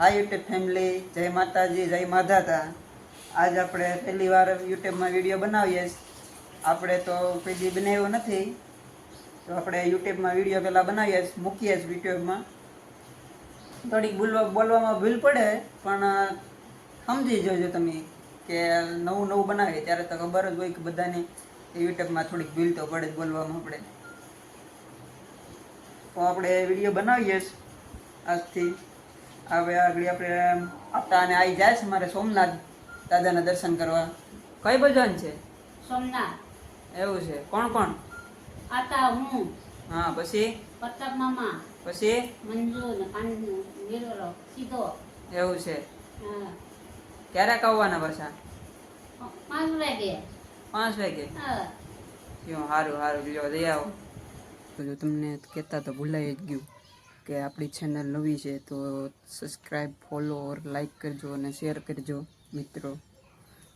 હાય YouTube family, જય માતાજી, જય માધાતા આજ આપણે પહેલી વાર યુટ્યુબમાં વીડિયો બનાવીએ આપણે તો પહેલી બનાવ્યો નથી. તો આપણે યુટ્યુબમાં વીડિયો પહેલાં બનાવીએ મૂકીએ જ યુટ્યુબમાં. થોડીક બોલવા બોલવામાં ભૂલ પડે, પણ સમજી જોજો તમે કે નવું નવું બનાવીએ, ત્યારે તો ખબર જ હોય કે બધાને યુટ્યુબમાં થોડીક ભૂલ તો પડે જ બોલવામાં આપણે તો આપણે વીડિયો બનાવીએ આજથી. હવે આગળ આપણે આપતા અને આવી જાય છે મારે સોમનાથ દાદાના દર્શન કરવા. કઈ ભજન છે? સોમનાથ. એવું છે. કોણ કોણ? આતા હું હા પછી? પ્રતાપ મામા પછી? મંજુ ને કાનુ નીરો સીધો. એવું છે. હા. ક્યારેક આવવાના પાછા? પાંચ વાગે. પાંચ વાગે? હા. સારું સારું લ્યો દઈ આવો. તમને કહેતા તો ભૂલાઈ જ ગયું. કે આપણી ચેનલ નવી છે તો સબસ્ક્રાઈબ ફોલો ઓર લાઈક કરજો અને શેર કરજો મિત્રો.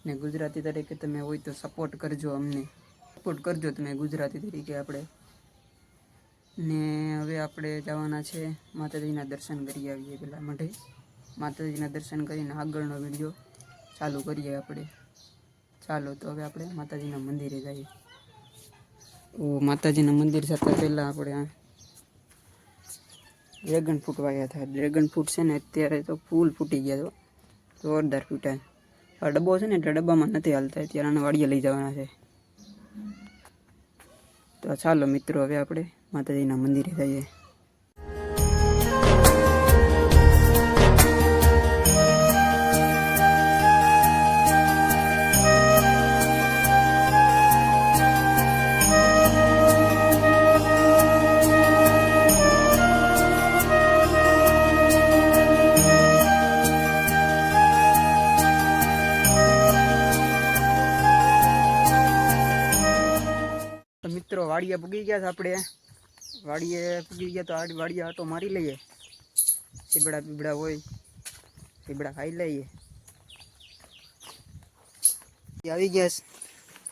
ને ગુજરાતી તરીકે તમે હોય તો સપોર્ટ કરજો અમને. સપોર્ટ કરજો તમે ગુજરાતી તરીકે આપણે. ને હવે આપણે જવાના છે માતાજીના દર્શન કરી આવીએ પેલા માટે માતાજીના દર્શન કરીને આગળનો વીડિયો ચાલુ કરીએ આપણે. ચાલો તો હવે આપણે માતાજીના મંદિરે જઈએ. માતાજીના મંદિર જતાં પહેલાં આપણે ડ્રેગન ફ્રૂટ વાવ્યા હતા ડ્રેગન ફ્રૂટ છે ને અત્યારે તો ફૂલ ફૂટી ગયા તો જોરદાર ફૂટાય. ડબ્બો છે ને એટલે ડબ્બામાં નથી હાલતા. અત્યારે આને વાડીએ લઈ જવાના છે. તો ચાલો મિત્રો, હવે આપણે માતાજીના મંદિરે જઈએ. વાડીએ પૂગી ગયા આપણે. વાડીએ પૂગી ગયા તો વાડીએ આટો મારી લઈએ. સીબડા બીબડા હોય, સીબડા ખાઈ લઈએ. આવી ગયા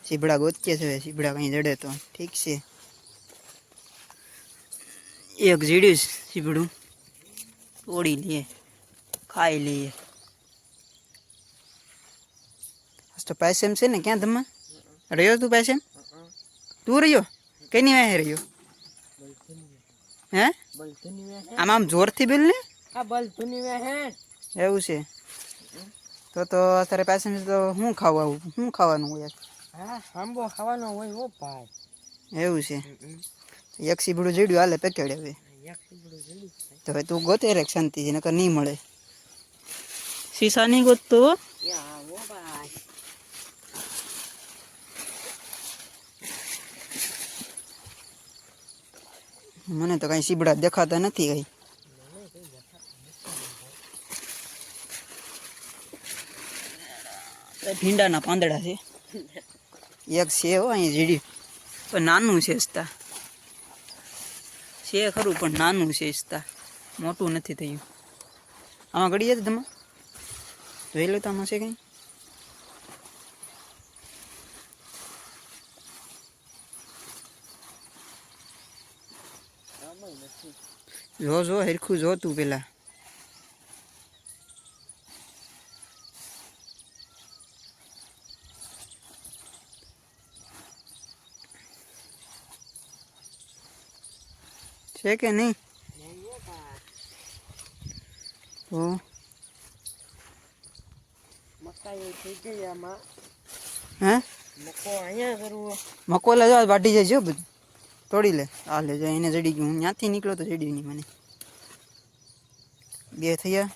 સીબડા ગોતીએ છે, સીબડા કંઈ જડે તો. ઠીક છે. એક જીડ્યું સીબડું. તોડી લઈએ, ખાઈ લઈએ. તો પૈસેમ છે ને, ક્યાં તમે રહ્યો તું પૈસેમ તું રહ્યો? કઈની વાહે રહ્યો? હે? આમ આમ જોરથી બોલ ને. એવું છે. તો તો અત્યારે પાસે તો શું ખાવા આવું? શું ખાવાનું હોય આંબો ખાવાનો હોય ઓ ભાઈ. એવું છે. એક સીબડું જડ્યું હાલે પેકેડે હવે. તો હવે તું ગોતે રેક શાંતિથી નકર નહીં મળે. શીશા નહીં ગોતતો ભાઈ. મને તો કઈ સીબડા દેખાતા નથી કઈ ભીંડાના પાંદડા છે. એક છે હો અહીંયા જીડી પણ નાનું છે સ્તા છે ખરું પણ નાનું છે સ્તા મોટું નથી થયું. આમાં ઘડી જાય તમે જોઈ લો તો આમાં છે કંઈ. જો જો હરખું જો તું પેલા. છે કે નહીં? તો મકો અહીંયા કરવો. મકોલા જો વાટી જાય જો બધું. તોડી લે. આ લે જો એને જડી ગયું. હું ત્યાંથી નીકળ્યો તો જડી નહીં મને. બે થયા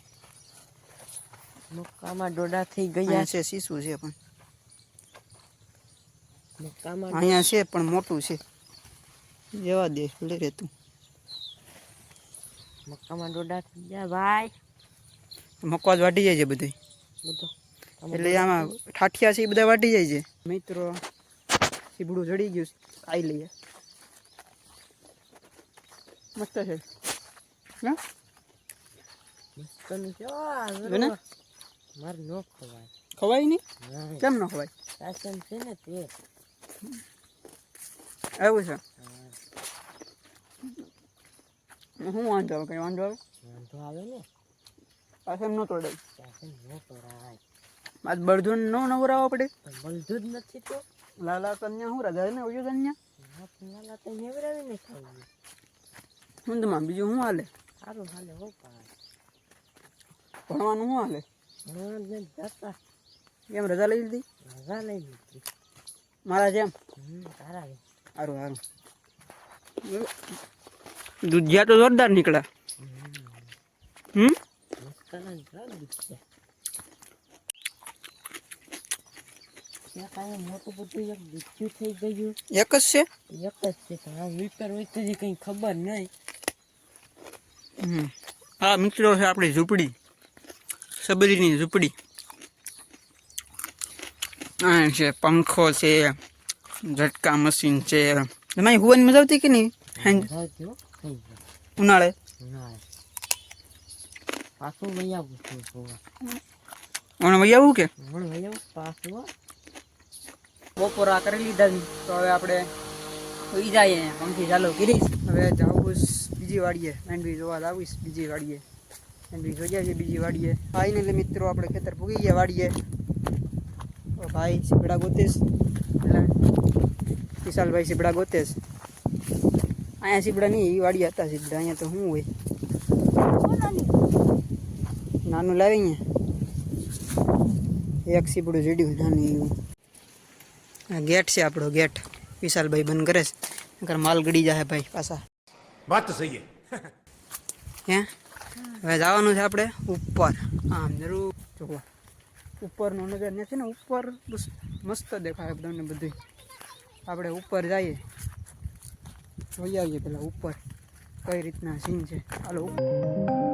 મુક્કામાં ડોડા થઈ ગયા. છે શીશું છે પણ. અહીંયા છે પણ મોટું છે. જવા દે લે રે તું. મકામાં ડોડા થઈ ગયા ભાઈ. મકવા જ વાટી જાય છે બધું. એટલે આમાં ઠાઠિયા છે એ બધા વાટી જાય છે. મિત્રો સીબડું જડી ગયું આવી લઈએ. મસ્ત છે હા મસ્તનું છે આ જો ને. મારે નો ખવાય ખવાય નહીં નહીં કેમ ન ખવાય શાસન છે ને તે એવું છે શું વાંધો આવે કઈ વાંધો આવે વાંધો આવે ને પાછળ ન તોડાય ત્યાં ન કરાય આજ બળધુન ન નવરાવો પડે પણ મળતું જ નથી તો લાલા કન્યા હું રાજા ને ઓયો કન્યા નાલા તો નેવરાવીને ખાવું હું તમામ બીજું શું હાલે? સારું હાલે હો ભણવાનું શું હાલે? કેમ રજા લઈ લીધી? રજા લઈ લીધી. મારા જેમ? સારું સારું. દૂધિયા તો જોરદાર નીકળ્યા હમ? એક દીચ્યું થઈ ગયું. એક જ છે? એક જ છે પણ હોય તો કંઈ ખબર નહીં. આ મિત્રો છે આપણી ઝૂંપડી. સબરીની ઝૂંપડી. આ છે પંખો છે ઝટકા મશીન છે. એમાં હુવાની મજા આવતી કે નહીં? ઉનાળે. પાછું વહી આવું કે. બપોરા કરી લીધા તો હવે આપણે સુઈ જઈએ પંખી ચાલુ કરીશ. હવે જાવું બીજી વાડીએ માંડવી જોવા લાવીશ, બીજી વાડીએ. માંડવી જોઈ છે બીજી વાડીએ. ફાઇનલી મિત્રો, આપણે ખેતર પૂગી ગયા વાડીએ. ભાઈ સીપડા ગોતેશ. વિશાલભાઈ સીપડા ગોતેશ. અહીંયા સીપડા નહીં એ વાડી હતા સીબડા અહીંયા તો શું હોય. નાનું લાવી એક સીપડું જડ્યું નાનું આ ગેટ છે આપણો ગેટ. વિશાલભાઈ બંધ કરે છે. માલ ગડી જાય ભાઈ પાછા. વાત તો સહી હવે જવાનું છે આપણે ઉપર. આમ જરૂર. જોવા ઉપરનો નજર ને છે ને, ઉપર બસ મસ્ત દેખાય તમને બધું આપણે ઉપર જઈએ. જોઈ આવીએ પેલા ઉપર. કઈ રીતના સીન છે. હાલો.